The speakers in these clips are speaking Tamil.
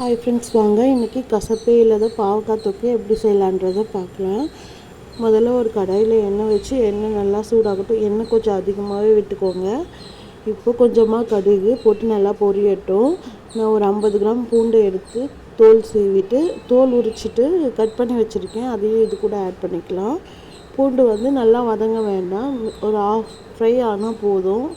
ஹாய் ஃப்ரெண்ட்ஸ் வாங்க. இன்றைக்கி கசப்பே இல்லாத பாவக்காய் தொக்கு எப்படி செய்யலான்றதை பார்க்கலாம். முதல்ல ஒரு கடாயில் எண்ணெய் வச்சு எண்ணெய் நல்லா சூடாகட்டும். எண்ணெய் கொஞ்சம் அதிகமாகவே விட்டுக்கோங்க. இப்போ கொஞ்சமாக கடுகு போட்டு நல்லா பொரியட்டும். நான் ஒரு ஐம்பது கிராம் பூண்டை எடுத்து தோல் சீவிட்டு தோல் உரிச்சிட்டு கட் பண்ணி வச்சுருக்கேன். அதையும் இது கூட ஆட் பண்ணிக்கலாம். பூண்டு வந்து நல்லா வதங்க வேண்டாம். ஒரு ஆஃப் ஃப்ரை ஆனால் போதும்.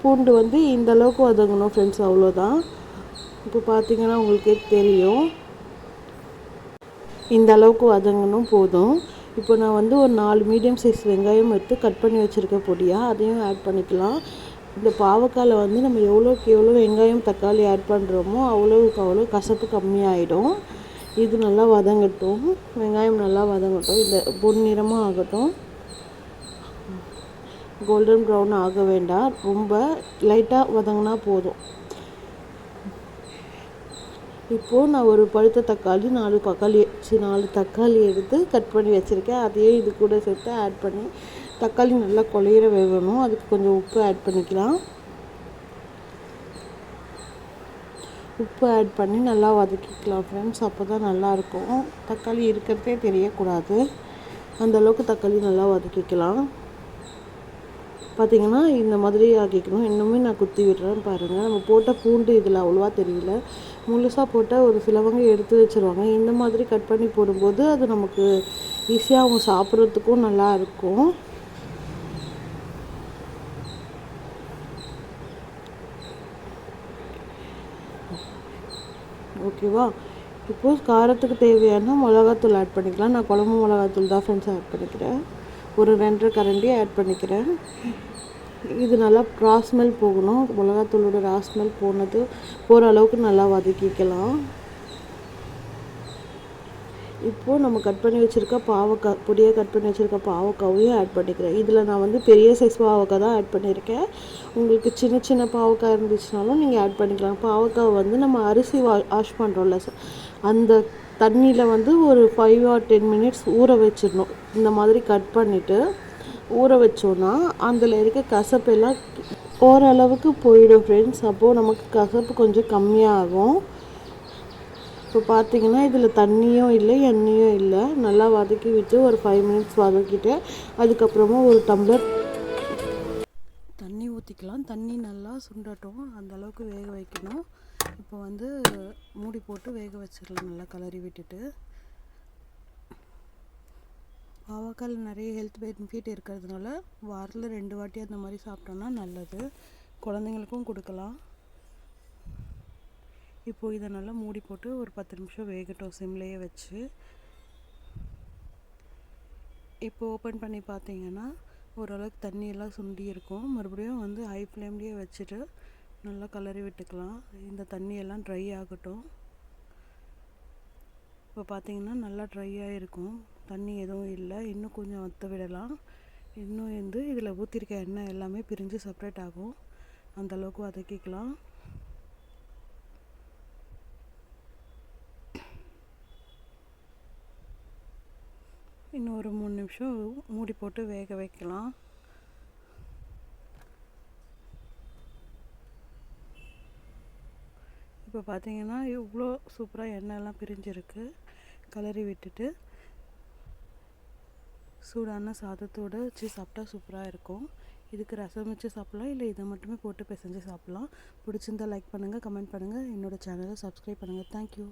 பூண்டு வந்து இந்த அளவுக்கு வதங்கணும் ஃப்ரெண்ட்ஸ் அவ்வளோதான் இப்போ பார்த்தீங்கன்னா உங்களுக்கே தெரியும். இந்த அளவுக்கு வதங்கணும் போதும். இப்போ நான் வந்து ஒரு நாலு மீடியம் சைஸ் வெங்காயம் எடுத்து கட் பண்ணி வச்சுருக்க பொடியாக அதையும் ஆட் பண்ணிக்கலாம். இந்த பாவக்காயில் வந்து நம்ம எவ்வளோக்கு எவ்வளோ வெங்காயம் தக்காளி ஆட் பண்ணுறோமோ அவ்வளோவுக்கு அவ்வளோ கசப்பு கம்மியாயிடும். இது நல்லா வதங்கட்டும். வெங்காயம் நல்லா வதங்கட்டும். இந்த பொன்னிறமாக ஆகட்டும். கோல்டன் ப்ரௌன் ஆக வேண்டாம். ரொம்ப லைட்டாக வதங்கினா போதும். இப்போது நான் ஒரு பழுத்த தக்காளி நாலு தக்காளி நாலு தக்காளி எடுத்து கட் பண்ணி வச்சுருக்கேன். அதையே இது கூட சேர்த்து ஆட் பண்ணி தக்காளி நல்லா கொலையிற வேகணும். அதுக்கு கொஞ்சம் உப்பு ஆட் பண்ணிக்கலாம். உப்பு ஆட் பண்ணி நல்லா வதக்கிக்கலாம் ஃப்ரெண்ட்ஸ் அப்போ தான் நல்லாயிருக்கும் தக்காளி இருக்கிறதே தெரியக்கூடாது. அந்தளவுக்கு தக்காளி நல்லா வதக்கிக்கலாம். பார்த்திங்கன்னா இந்த மாதிரி ஆக்கிக்கணும். இன்னுமே நான் குத்தி விடுறேன் பாருங்கள் நம்ம போட்ட பூண்டு இதில் அவ்வளோவா தெரியல. முழுசாக போட்டால் ஒரு சிலவங்க எடுத்து வச்சுருவாங்க. இந்த மாதிரி கட் பண்ணி போடும்போது அது நமக்கு ஈஸியாக அவங்க சாப்பிட்றதுக்கும் நல்லா இருக்கும். ஓகேவா இப்போது காரத்துக்கு தேவையான மிளகாத்தூள் ஆட் பண்ணிக்கலாம். நான் குழம்பு மிளகாத்தூள் தான் ஃப்ரெண்ட்ஸ் ஆட் பண்ணிக்கிறேன். ஒரு ரெண்டரை கரண்டி ஆட் பண்ணிக்கிறேன். இது நல்லா ராஸ்மெல் போகணும். மிளகாத்தூளோட ராஸ்மெல் போனது போகிற அளவுக்கு நல்லா வதக்கிக்கலாம். இப்போது நம்ம கட் பண்ணி வச்சுருக்க பாவக்காய் பொடியாக கட் பண்ணி வச்சுருக்க பாவக்காவையும் ஆட் பண்ணிக்கிறேன். இதில் நான் வந்து பெரிய சைஸ் பாவக்காய் தான் ஆட் பண்ணியிருக்கேன். உங்களுக்கு சின்ன சின்ன பாவக்காய் இருந்துச்சுனாலும் நீங்கள் ஆட் பண்ணிக்கலாம். பாவக்காய் வந்து நம்ம அரிசி வா வாஷ் பண்ணுறோம்ல அந்த தண்ணியில் வந்து ஒரு ஃபைவ் ஆர் டென் மினிட்ஸ் ஊற வச்சிடணும். இந்த மாதிரி கட் பண்ணிவிட்டு ஊற வச்சோன்னா அதில் இருக்க கசப்பெல்லாம் ஓரளவுக்கு போயிடும் ஃப்ரெண்ட்ஸ் அப்போது நமக்கு கசப்பு கொஞ்சம் கம்மியாகும். இப்போ பார்த்தீங்கன்னா இதில் தண்ணியும் இல்லை எண்ணெயும் இல்லை. நல்லா வதக்கி விட்டு ஒரு ஃபைவ் மினிட்ஸ் வதக்கிட்டு அதுக்கப்புறமா ஒரு டம்ளர் தண்ணி ஊற்றிக்கலாம் தண்ணி நல்லா சுண்டட்டும். அந்த அளவுக்கு வேக வைக்கணும். இப்போ வந்து மூடி போட்டு வேக வச்சிடலாம். நல்லா கலரி விட்டுட்டு. பாவக்கால் நிறைய ஹெல்த் பெனிஃபிட் இருக்கிறதுனால வாரத்தில் ரெண்டு வாட்டி அந்த மாதிரி சாப்பிட்டோன்னா நல்லது. குழந்தைங்களுக்கும் கொடுக்கலாம். இப்போது இதை நல்லா மூடி போட்டு ஒரு பத்து நிமிஷம் வேகட்டும் சிம்லேயே வச்சு. இப்போ ஓப்பன் பண்ணி பார்த்தீங்கன்னா ஓரளவுக்கு தண்ணியெல்லாம் சுண்டி இருக்கும். மறுபடியும் வந்து ஹை ஃப்ளேம்லேயே வச்சுட்டு நல்லா கலரி விட்டுக்கலாம். இந்த தண்ணியெல்லாம் ட்ரை ஆகட்டும். இப்போ பார்த்தீங்கன்னா நல்லா ட்ரையாக இருக்கும் தண்ணி எதுவும் இல்லை. இன்னும் கொஞ்சம் வற்ற விடலாம். இன்னும் வந்து இதில் ஊற்றிருக்க எண்ணெய் எல்லாமே பிரிஞ்சு செப்ரேட் ஆகும். அந்தளவுக்கு வதக்கிக்கலாம். இன்னும் ஒரு மூணு நிமிஷம் மூடி போட்டு வேக வைக்கலாம். இப்போ பார்த்தீங்கன்னா இவ்வளோ சூப்பராக எண்ணெய்லாம் பிரிஞ்சிருக்கு. கலரி விட்டுட்டு சூடான சாதத்தோடு வச்சு சாப்பிட்டா சூப்பராக இருக்கும். இதுக்கு ரசம் வச்சு சாப்பிட்லாம் இல்லை இதை மட்டுமே போட்டு பிசைஞ்சு சாப்பிட்லாம். பிடிச்சிருந்தா லைக் பண்ணுங்கள் கமெண்ட் பண்ணுங்கள் என்னோடய சேனலை சப்ஸ்கிரைப் பண்ணுங்கள் தேங்க்யூ